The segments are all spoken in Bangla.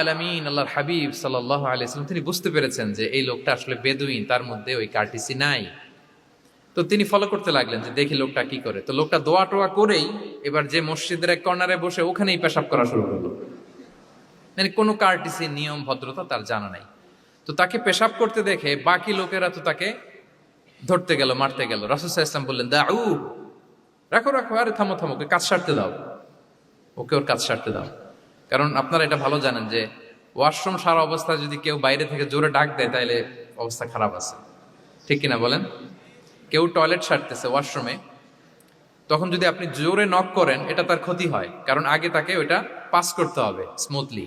আলামিন, আল্লাহর হাবিব সাল্লাহ আলাইসলাম তিনি বুঝতে পেরেছেন যে এই লোকটা আসলে বেদুইন, তার মধ্যে ওই কার্টিসি নাই। তো তিনি ফলো করতে লাগলেন যে দেখি লোকটা কি করে। তো লোকটা দোয়া টোয়া করেই এবার যে মসজিদের এক কর্নারে বসে ওখানেই পেশাব করা শুরু করল। মানে কোনো কার্টিসি, নিয়ম, ভদ্রতা তার জানা নাই। তো তাকে পেশাব করতে দেখে বাকি লোকেরা তো তাকে ধরতে গেল, মারতে গেল। রাসুসাহ ইসলাম বললেন, দাউ, রাখো রাখো, আরে থামো থামো, ওকে কাজ সারতে দাও। ওকে ওর কাজ সারতে দাও। কারণ আপনারা এটা ভালো জানেন যে ওয়াশরুম সারা অবস্থায় যদি কেউ বাইরে থেকে জোরে ডাক দেয় তাহলে অবস্থা খারাপ আছে। ঠিক কিনা বলেন? কেউ টয়লেট সারতেছে ওয়াশরুমে, তখন যদি আপনি জোরে নক করেন, এটা তার ক্ষতি হয়। কারণ আগে তাকে ওইটা পাস করতে হবে স্মুথলি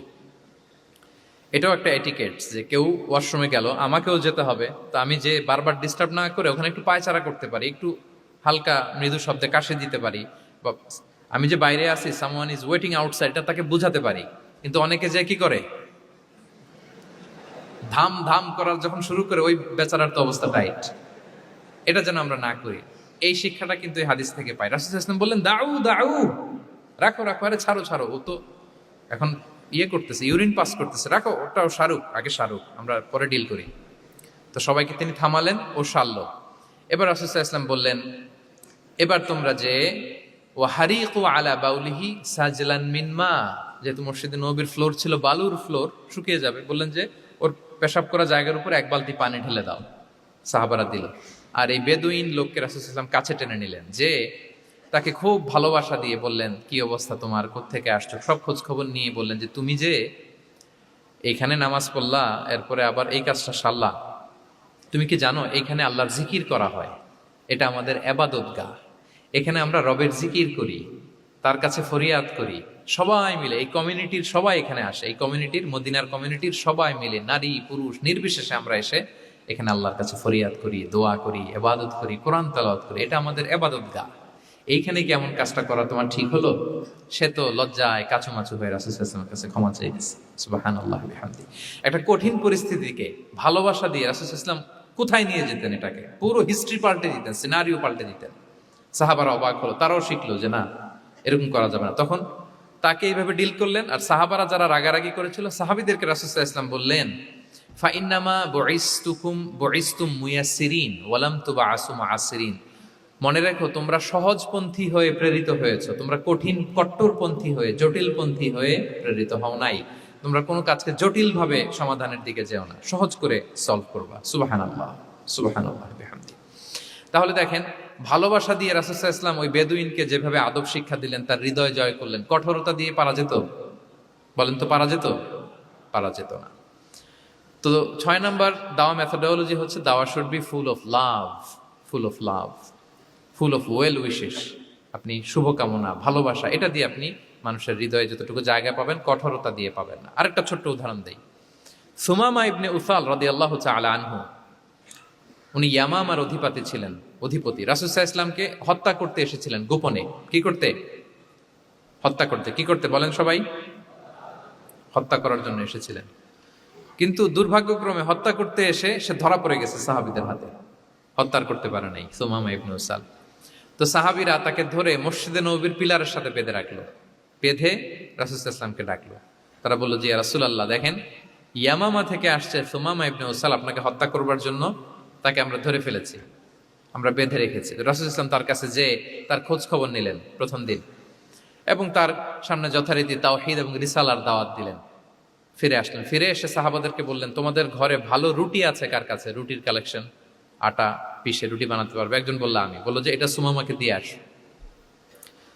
এটাও একটা এটিকেট যে কেউ ওয়াশরুমে গেল, আমাকেও যেতে হবে। তো আমি যে বারবার ডিস্টার্ব না করে ওখানে একটু পায়চারা করতে পারি, একটু হালকা মৃদু শব্দে কাশে দিতে পারি, বা আমি যে বাইরে আছি সামওয়ান ইজ ওয়েটিং আউটসাইড এটা তাকে বুঝাতে পারি। কিন্তু অনেকে যে কি করে? ধাম ধাম করার যখন শুরু করে, ওই বেচারার তো অবস্থা টাইট এটা যেন আমরা না করি। এই শিক্ষাটা কিন্তু এই হাদিস থেকে পাই। রাসুল ইসলাম বললেন, দাউ দাউ, রাখো রাখো, আরে ছাড়ো ছাড়ো। ও তো এখন ইয়ে করতেছে ইউরিন পাস করতেছে। রাখো, ওটাও শাহরুখ আগে শাহরুখ আমরা পরে ডিল করি। তো সবাইকে তিনি থামালেন, ও সারল। এবার রাসুল ইসলাম বললেন, এবার তোমরা যে ও হারিক ও আলা বাউলিহি সাজলান মিনমা যেহেতু মসজিদে নবীর ফ্লোর ছিল, বালুর ফ্লোর শুকিয়ে যাবে। বললেন যে, ওর পেশাব করা জায়গার উপর এক বালতি পানি ঢেলে দাও। সাহাবারা দিল। আর এই বেদুইন লোককে রাসুলাম কাছে টেনে নিলেন যে, তাকে খুব ভালোবাসা দিয়ে বললেন, কি অবস্থা তোমার? থেকে আসছো? সব খোঁজ খবর নিয়ে বললেন যে, তুমি যে এইখানে নামাজ পড়লা, এরপরে আবার এই কাজটা সারলা। তুমি কি জানো এইখানে আল্লাহর জিকির করা হয়? এটা আমাদের এবাদত গা এখানে আমরা রবের জিকির করি, তার কাছে ফরিয়াদ করি, সবাই মিলে, এই কমিউনিটির সবাই এখানে আসে, এই কমিউনিটির, মদিনার কমিউনিটির সবাই মিলে, নারী, পুরুষ, নির্বিশেষে আমরা এসে এখানে আল্লাহর কাছে ফরিয়াদ করি, দোয়া করি এবাদত করি, কোরআন তালাওয়াত করি, এটা আমাদের এবাদত গা। এইখানে কি এমন কাজটা করা তোমার ঠিক হলো? সে তো লজ্জায় কাছুমাছু হয়ে রাসুলের কাছে ক্ষমা চেয়ে গেছে। সুবাহান আল্লাহ বিহামদি। একটা কঠিন পরিস্থিতিকে, ভালোবাসা দিয়ে রাসুল ইসলাম কোথায় নিয়ে যেতেন এটাকে? পুরো হিস্ট্রি পাল্টে দিতেন সিনারিও পাল্টে দিতেন। সাহাবারা অবাক হলো, তারাও শিখলো যে না, এরকম করা যাবে না। তখন তাকে এইভাবে ডিল করলেন আর সাহাবারা যারা রাগারাগি করেছিল, সাহাবিদেরকে রাসুসাহ ইসলাম বললেন তুবা আসুম আসিরিন মনে রেখো, তোমরা সহজপন্থী হয়ে প্রেরিত হয়েছ, তোমরা কঠিন কট্টরপন্থী হয়ে, জটিলপন্থী হয়ে প্রেরিত হও নাই। তোমরা কোনো কাজকে জটিলভাবে সমাধানের দিকে যেও না, সহজ করে সলভ করবা। সুবাহান আল্লাহ তাহলে দেখেন ভালোবাসা দিয়ে রাসুসাহ ইসলাম ওই বেদুইনকে যেভাবে আদব শিক্ষা দিলেন, তার হৃদয় জয় করলেন, কঠোরতা দিয়ে পারা যেত? বলেন তো পারা যেত? পারা যেত না। তো ছয় নম্বর দাওয়া মেথোডোলজি হচ্ছে দাওয়া should be full of love full of love full of well wishes আপনি শুভকামনা, ভালোবাসা, এটা দিয়ে আপনি মানুষের হৃদয়ে যতটুকু জায়গা পাবেন, কঠোরতা দিয়ে পাবেন না। আরেকটা ছোট্ট উদাহরণ দেই। সুমামা ইবনে উসাল রদি আল্লাহ আলা আনহু, উনি ইয়ামামার অধিপতি ছিলেন। অধিপতি। রাসুসাহ ইসলামকে হত্যা করতে এসেছিলেন গোপনে। কি করতে? হত্যা করতে। কি করতে বলেন সবাই? হত্যা করার জন্য এসেছিলেন। কিন্তু দুর্ভাগ্যক্রমে হত্যা করতে এসে সে ধরা পড়ে গেছে সাহাবিদের হাতে। হত্যার করতে পারে নাই, সোমামা ইবনু সাল। তো সাহাবিরা তাকে ধরে মসজিদে নবীর পিলারের সাথে বেঁধে রাখল। বেঁধে রাসুল ইসলামকে ডাকলো। তারা বলল যে রাসুল আল্লাহ দেখেন, ইয়ামামা থেকে আসছে সোমামা ইবনে ওসাল আপনাকে হত্যা করবার জন্য। তাকে আমরা ধরে ফেলেছি। আমরা বেঁধে রেখেছি। রাসুল ইসলাম তার কাছে যে তার খোঁজ খবর নিলেন প্রথম দিন এবং তার সামনে যথারীতি তাওহিদ এবং রিসালার দাওয়াত দিলেন। ফিরে আসলেন। ফিরে এসে সাহাবাদেরকে বললেন, তোমাদের ঘরে ভালো রুটি আছে কার কাছে? রুটির কালেকশন আটা পিষে রুটি বানাতে পারবে? একজন বলল, আমি। বলল যে, এটা সুমামাকে দিয়ে আস।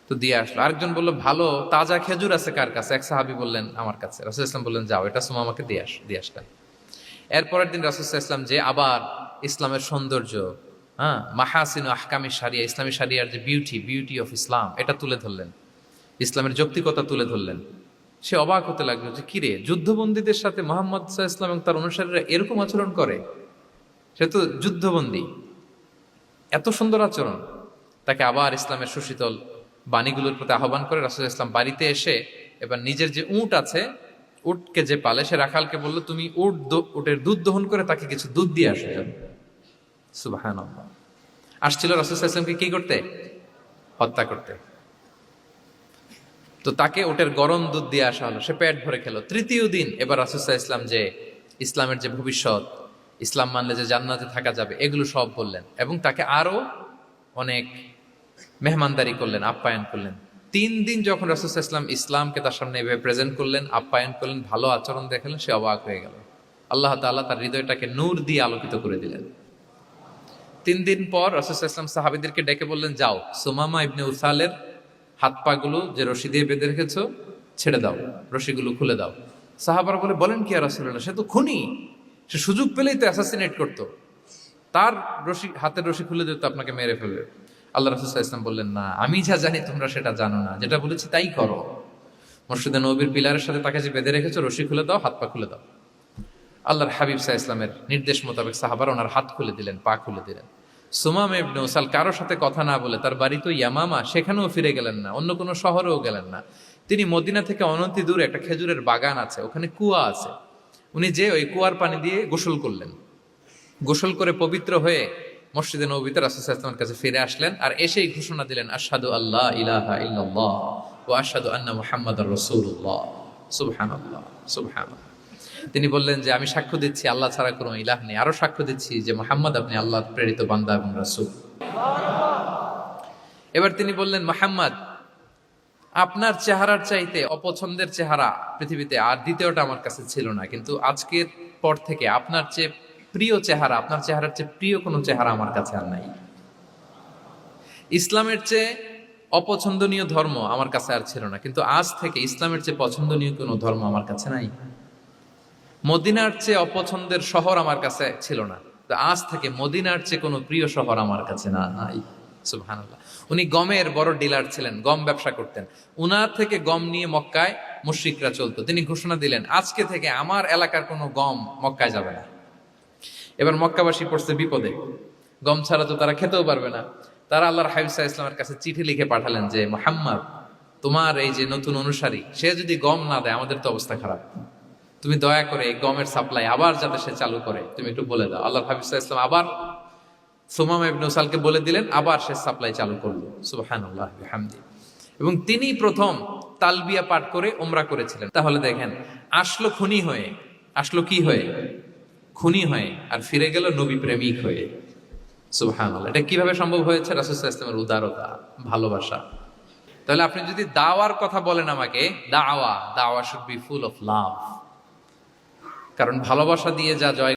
তো দিয়ে আসলো। আরেকজন বলল, ভালো, তাজা খেজুর আছে কার কাছে? এক সাহাবি বললেন, আমার কাছে। রাসুল ইসলাম বললেন, যাও, এটা সুমামাকে দিয়ে আস, দিয়ে আসলেন এরপরের দিন রাসুল ইসলাম যে আবার ইসলামের সৌন্দর্য হ্যাঁ মাহাসিন আহকামি সারিয়া ইসলামী সারিয়ার যে বিউটি বিউটি অফ ইসলাম এটা তুলে ধরলেন। ইসলামের যৌক্তিকতা তুলে ধরলেন। সে অবাক হতে লাগল যে, কিরে, যুদ্ধবন্দীদের সাথে মোহাম্মদ ইসলাম এবং তার অনুসারীরা এরকম আচরণ করে? সে তো যুদ্ধবন্দী। এত সুন্দর আচরণ। তাকে আবার ইসলামের সুশীতল বাণীগুলোর প্রতি আহ্বান করে রাসুল ইসলাম বাড়িতে এসে এবার নিজের যে উট আছে, উটকে যে পালে, সে রাখালকে বলল, তুমি উট উটের দুধ দহন করে তাকে কিছু দুধ দিয়ে আসো সুবাহান আসছিল রাসুল ইসলামকে কি করতে? হত্যা করতে। তো তাকে ওটের গরম দুধ দিয়ে আসা হলো। সে পেট ভরে খেলো। তৃতীয় দিন এবার রাসুসাহ ইসলাম যে ইসলামের যে ভবিষ্যৎ, ইসলাম মানলে যে জান্নাতে থাকা যাবে, এগুলো সব বললেন এবং তাকে আরও অনেক মেহমানদারি করলেন, আপ্যায়ন করলেন। তিন দিন যখন রাসুসাহ ইসলাম ইসলামকে তার সামনে এভাবে প্রেজেন্ট করলেন, আপ্যায়ন করলেন, ভালো আচরণ দেখালেন, সে অবাক হয়ে গেল। আল্লাহ তাআলা তার হৃদয়টাকে নূর দিয়ে আলোকিত করে দিলেন। তিন দিন পর রাসুসাহ ইসলাম সাহাবিদেরকে ডেকে বললেন, যাও, সুমামা ইবনে উসালের হাত পাগুলো যে রশি দিয়ে বেঁধে রেখেছো, ছেড়ে দাও, রশিগুলো খুলে দাও। সাহাবারা বলে, বলেন কি আর রাসুল্লাহ সে তো খুনি, সে সুযোগ পেলেই তো অ্যাসাসিনেট করতো। তার রশি, হাতের রশি খুলে দিত আপনাকে মেরে ফেলবে। আল্লাহ রাসুল ইসলাম বললেন, না, আমি যা জানি তোমরা সেটা জানো না, যেটা বলেছি তাই করো। মসজিদে নবীর পিলারের সাথে তাকে যে বেঁধে রেখেছো, রশি খুলে দাও, হাত পা খুলে দাও। আল্লাহর হাবিব সাহা ইসলামের নির্দেশ মোতাবেক সাহাবার ওনার হাত খুলে দিলেন, পা খুলে দিলেন। সুমাম ইবনে উসাল কারোর সাথে কথা না বলে তার বাড়ি তো ইয়ামামা, সেখানেও ফিরে গেলেন না, অন্য কোনো শহরেও গেলেন না। তিনি মদিনা থেকে অনতি দূরে একটা খেজুরের বাগান আছে, ওখানে কুয়া আছে। উনি যে ওই কুয়ার পানি দিয়ে গোসল করলেন। গোসল করে পবিত্র হয়ে মসজিদে নবীতে রাসুলের কাছে ফিরে আসলেন আর এসেই ঘোষণা দিলেন, আশহাদু আল্লাহ ইলাহা ইল্লাল্লাহ ও আশহাদু আন্না মুহাম্মাদুর রাসূলুল্লাহ। সুবহানাল্লাহ সুবহানাল্লাহ। তিনি বললেন যে, আমি সাক্ষ্য দিচ্ছি, আল্লাহ ছাড়া কোনো ইলাহ নেই। আরও সাক্ষ্য দিচ্ছি যে, মোহাম্মদ আপনি আল্লাহর প্রেরিত বান্দা এবং রাসূল। এবার তিনি বললেন, মোহাম্মদ, আপনার চেহারার চাইতে অপছন্দের চেহারা পৃথিবীতে আর দ্বিতীয়টা আমার কাছে ছিল না। কিন্তু আজকের পর থেকে আপনার চেয়ে প্রিয় চেহারা, আপনার চেহারার চেয়ে প্রিয় কোনো চেহারা আমার কাছে আর নাই। ইসলামের চেয়ে অপছন্দনীয় ধর্ম আমার কাছে আর ছিল না। কিন্তু আজ থেকে ইসলামের চেয়ে পছন্দনীয় কোনো ধর্ম আমার কাছে নাই। মদিনার চেয়ে অপছন্দের শহর আমার কাছে ছিল না। তো আজ থেকে মদিনার চেয়ে কোনো প্রিয় শহর আমার কাছে না নাই। সুবহানাল্লাহ। উনি গমের বড় ডিলার ছিলেন, গম ব্যবসা করতেন। উনার থেকে গম নিয়ে মক্কায় মুশরিকরা চলতো। তিনি ঘোষণা দিলেন, আজকে থেকে আমার এলাকার কোনো গম মক্কায় যাবে না। এবার মক্কাবাসী পড়ছে বিপদে। গম ছাড়া তো তারা খেতেও পারবে না। তারা আল্লাহর হাবিসা ইসলামের কাছে চিঠি লিখে পাঠালেন যে, মোহাম্মদ, তোমার এই যে নতুন অনুসারী, সে যদি গম না দেয়, আমাদের তো অবস্থা খারাপ। তুমি দয়া করে এই গমের সাপ্লাই আবার যাতে সে চালু করে, তুমি একটু বলে দাও। আল্লাহ হাবিসা ইসলাম আবার সোমাম ইবনে উসালকে বলে দিলেন, আবার সে সাপ্লাই চালু করল। সুবহানাল্লাহ, বিহামদি। এবং তিনি প্রথম তালবিয়া পাঠ করে ওমরা করেছিলেন। তাহলে দেখেন, আসলো খুনি হয়ে, আসলো কি হয়ে? খুনি হয়ে, আর ফিরে গেল নবী প্রেমিক হয়ে। সুবহানাল্লাহ, এটা কীভাবে সম্ভব হয়েছে? রাসূল ইসলামের উদারতা, ভালোবাসা। তাহলে আপনি যদি দাওয়ার কথা বলেন আমাকে, দাওয়া দাওয়া should be full of love কারণ ভালোবাসা দিয়ে যা জয়